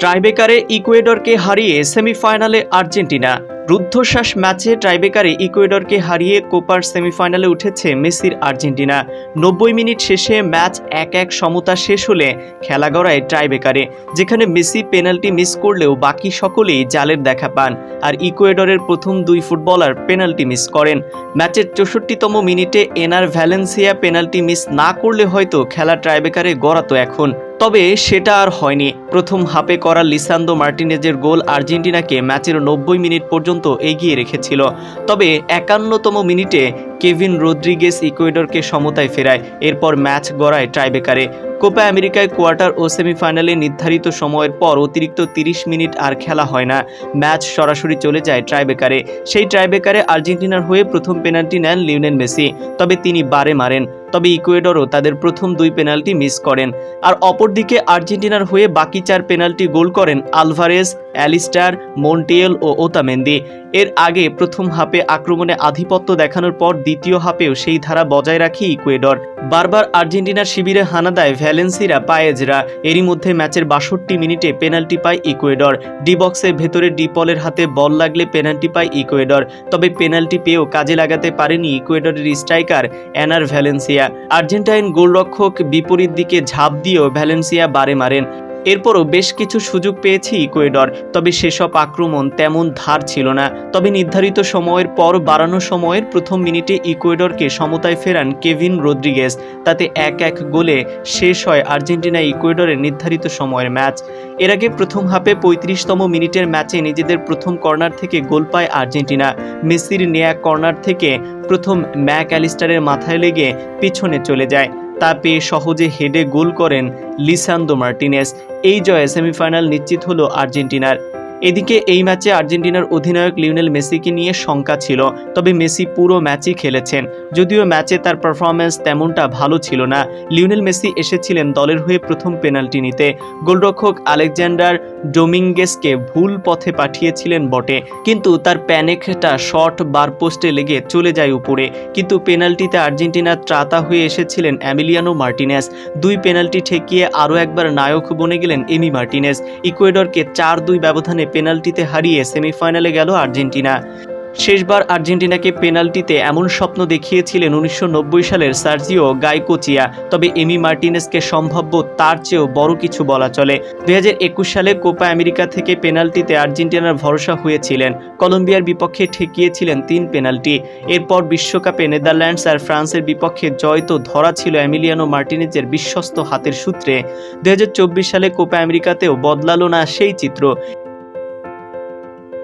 ট্রাইবেকারে ইকুয়েডরকে হারিয়ে সেমিফাইনালে আর্জেন্টিনা। রুদ্ধশ্বাস ম্যাচে ট্রাইবেকারে ইকুয়েডরকে হারিয়ে কোপার সেমিফাইনালে উঠেছে মেসির আর্জেন্টিনা। নব্বই মিনিট শেষে ম্যাচ এক এক সমতা শেষ হলে খেলা গড়ায় ট্রাইবেকারে যেখানে মেসি পেনাল্টি মিস করলেও বাকি সকলেই জালের দেখা পান, আর ইকুয়েডরের প্রথম দুই ফুটবলার পেনাল্টি মিস করেন। ম্যাচের চৌষট্টিতম মিনিটে এনার ভ্যালেন্সিয়া পেনাল্টি মিস না করলে হয়তো খেলা ট্রাইবেকারে গড়াতো এখন। তবে সেটা আর হয়নি। প্রথম হাফে করা লিসান্দো মার্টিনেজের গোল আর্জেন্টিনাকে ম্যাচের নব্বই মিনিট পর্যন্ত এগিয়ে রেখেছিল। তবে একান্নতম মিনিটে কেভিন রদ্রিগেস ইকুয়েডরকে সমতায় ফেরায়, এরপর ম্যাচ গড়ায় ট্রাইবেকারে কোপা আমেরিকায় কোয়ার্টার ও সেমিফাইনালে নির্ধারিত সময়ের পর অতিরিক্ত তিরিশ মিনিট আর খেলা হয় না। ম্যাচ সরাসরি চলে যায় ট্রাইবেকারে সেই ট্রাইবেকারে আর্জেন্টিনার হয়ে প্রথম পেনাল্টি নেন লিওনেল মেসি, তবে তিনি বারে মারেন, তবে ইকুয়েডরও তাদের প্রথম দুই পেনাল্টি মিস করেন। আর অপরদিকে আর্জেন্টিনার হয়ে বাকি চার পেনাল্টি গোল করেন আলভারেজ, অ্যালিস্টার, মন্টিয়েল ও ওতামেন্দি। এর আগে প্রথম হাফে আক্রমণে আধিপত্য দেখানোর পর দ্বিতীয় হাফেও সেই ধারা বজায় রাখে ইকুয়েডর। বারবার আর্জেন্টিনার শিবিরে হানা দেয় ভ্যালেন্সিরা, পায়েজরা। এরই মধ্যে ম্যাচের বাষট্টি মিনিটে পেনাল্টি পায় ইকুয়েডর। ডি বক্সের ভেতরে ডিপলের হাতে বল লাগলে পেনাল্টি পায় ইকুয়েডর। তবে পেনাল্টি পেয়েও কাজে লাগাতে পারেনি ইকুয়েডরের স্ট্রাইকার অ্যানার ভ্যালেন্সিয়া। আর্জেন্টাইন গোলরক্ষক বিপরীত দিকে ঝাঁপ দিয়েও ভ্যালেন্সিয়া বারে মারেন। এরপরও বেশ কিছু সুযোগ পেয়েছে ইকুয়েডর, তবে সেসব আক্রমণ তেমন ধার ছিল না। তবে নির্ধারিত সময়ের পর বাড়ানো সময়ের প্রথম মিনিটে ইকুয়েডরকে সমতায় ফেরান কেভিন রদ্রিগেস তাতে এক এক গোলে শেষ হয় আর্জেন্টিনা ইকুয়েডরের নির্ধারিত সময়ের ম্যাচ। এর আগে প্রথম হাফে পঁয়ত্রিশতম মিনিটের ম্যাচে নিজেদের প্রথম কর্নার থেকে গোল পায় আর্জেন্টিনা। মেসির নেয়া কর্নার থেকে প্রথম ম্যাক অ্যালিস্টারের মাথায় লেগে পিছনে চলে যায়। তা পেয়ে সহজে হেডে গোল করেন লিসান্দো মার্টিনেস। এই জয়ে সেমিফাইনাল নিশ্চিত হলো আর্জেন্টিনার। এদিকে এই ম্যাচে আর্জেন্টিনার অধিনায়ক লিওনেল মেসিকে নিয়ে শঙ্কা ছিল, তবে মেসি পুরো ম্যাচই খেলেছেন। যদিও ম্যাচে তার পারফরমেন্স তেমনটা ভালো ছিল না। লিওনেল মেসি এসেছিলেন দলের হয়ে প্রথম পেনাল্টি নিতে। গোলরক্ষক আলেকজান্ডার ডোমিঙ্গেসকে ভুল পথে পাঠিয়েছিলেন বটে। কিন্তু তার প্যানেকটা শট বার পোস্টে লেগে চলে যায় উপরে। কিন্তু পেনাল্টিতে আর্জেন্টিনার ত্রাতা হয়ে এসেছিলেন অ্যামিলিয়ানো মার্টিনেস। দুই পেনাল্টি ঠেকিয়ে আরও একবার নায়ক বনে গেলেন এমি মার্টিনেস। ইকুয়েডরকে চার দুই ব্যবধানে পেনাল্টিতে হারিয়ে সেমিফাইনালে গেল আর্জেন্টিনা। শেষবার আর্জেন্টিনাকে পেনাল্টিতে এমন স্বপ্ন দেখিয়েছিলেন উনিশশো নব্বই সালের সার্জিও গাইকোচিয়া। তবে এমি মার্টিনেসকে সম্ভাব্য তার চেয়েও বড় কিছু বলা চলে। দু হাজার একুশ সালে কোপা আমেরিকা থেকে পেনাল্টিতে আর্জেন্টিনার ভরসা হয়েছিলেন। কলম্বিয়ার বিপক্ষে ঠেকিয়েছিলেন তিন পেনাল্টি। এরপর বিশ্বকাপে নেদারল্যান্ডস আর ফ্রান্সের বিপক্ষে জয় তো ধরা ছিল অ্যামিলিয়ানো মার্টিনেজের বিশ্বস্ত হাতের সূত্রে। দুই হাজার চব্বিশ সালে কোপা আমেরিকাতেও বদলালো না সেই চিত্র।